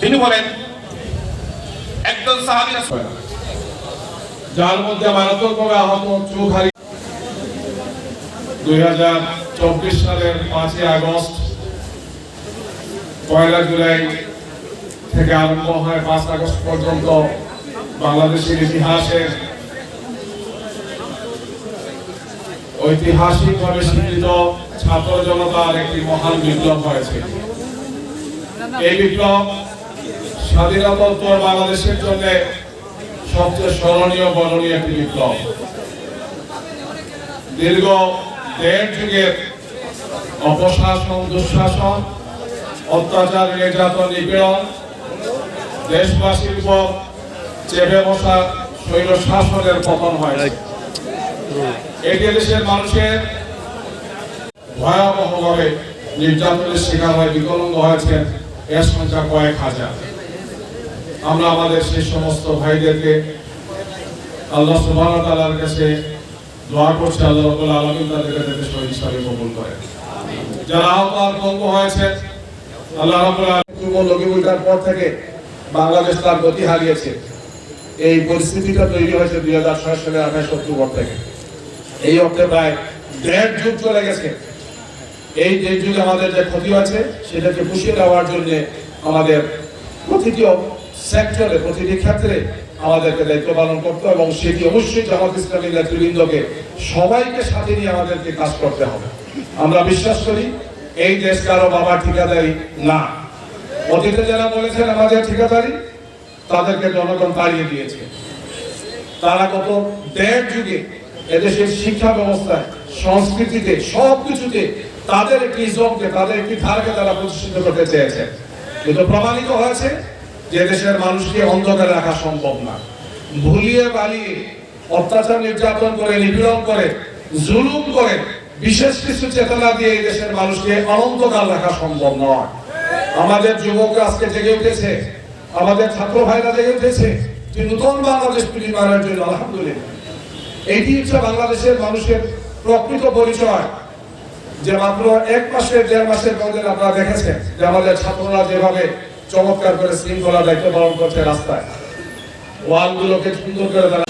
তিনি বলেন, একজন যার মধ্যে মারাত্মকভাবে আহত চোখ দুই সালের পাঁচই আগস্ট পয়লা জুলাই থেকে আরম্ভ হয় পাঁচ আগস্ট পর্যন্ত বাংলাদেশের ইতিহাসের ঐতিহাসিকভাবে স্বীকৃত ছাত্র জনতার একটি মহান বিপ্লব হয়েছে। এই বিপ্লব স্বাধীনতোত্তর বাংলাদেশের জন্য সবচেয়ে স্মরণীয় বরণীয় একটি বিপ্লব। দীর্ঘ দেড় যুগের অপশাসন, দুঃশাসন, অত্যাচার, নির্যাতন, নিপীড়ন দেশবাসীর উপর চেপে বসা শৈল শাসনের পতন হয়েছে। এটি দেশের মানুষের ভয়াবহভাবে নির্যাতনের শিকার হয়ে বিকলঙ্গ হয়েছেন এর সংখ্যা কয়েক হাজার। আমরা আমাদের সেই সমস্ত ভাইদেরকে আল্লাহ সুবহানাহু ওয়া তাআলার কাছে দোয়া করছি, আল্লাহ রাব্বুল আলামিন তাদেরকে যাতে শহীদ হিসাবে কবুল করে যারা আহত আর হয়েছে, আল্লাহ রাব্বুল আলামিন পর থেকে বাংলাদেশ তার গতি হারিয়েছে। এই পরিস্থিতিটা তৈরি হয়েছে দুই হাজার ছয় সালের আঠাশ অক্টোবর থেকে। এই অর্থে প্রায় দেড় যুগ চলে গেছে। এই দেড় যুগে আমাদের যে ক্ষতি আছে, সেটাকে পুষিয়ে দেওয়ার জন্য আমাদের প্রতিটি সেক্টরে প্রতিটি ক্ষেত্রে আমাদেরকে দায়িত্ব পালন করতে হবে এবং সেটি অবশ্যই জামাত ইসলামী নেতৃবৃন্দকে সবাইকে সাথে নিয়ে আমাদেরকে কাজ করতে হবে। আমরা বিশ্বাস করি, এই দেশ কারও বাবা ঠিকাদারি না। অতীতে যারা বলেছেন আমাদের ঠিকাদারি, তাদেরকে জনগণ তাড়িয়ে দিয়েছে। তারা গত দেড় যুগে এদেশের শিক্ষা ব্যবস্থায়, সংস্কৃতিতে সব কিছুতে তাদের একটি ইজমকে, তাদের একটি ধারকে তারা প্রতিষ্ঠিত করতে চেয়েছে। কিন্তু প্রমাণিত হয়েছে যে দেশের মানুষকে অন্ধকারে রাখা সম্ভব না। ভুলিয়ে বালিয়ে অত্যাচার নির্যাতন করে, নিপীড়ন করে, জুলুম করে, বিশেষ কিছু চেতনা দিয়ে এই দেশের মানুষকে অনন্তকাল রাখা সম্ভব নয়। আমাদের যুবকরা আজকে জেগে উঠেছে, আমাদের ছাত্র ভাইরা জেগে উঠেছে যে নতুন বাংলাদেশ নির্মাণের জন্য, আলহামদুলিল্লাহ। এটি হচ্ছে বাংলাদেশের মানুষের প্রকৃত পরিচয়। যে মাত্র এক মাসের দেড় মাসের মধ্যে আপনারা দেখেছেন যে আমাদের ছাত্ররা যেভাবে চমৎকার করে শৃঙ্খলা দায়িত্ব পালন করছে রাস্তায়। ওয়ালগুলোকে সুন্দর করে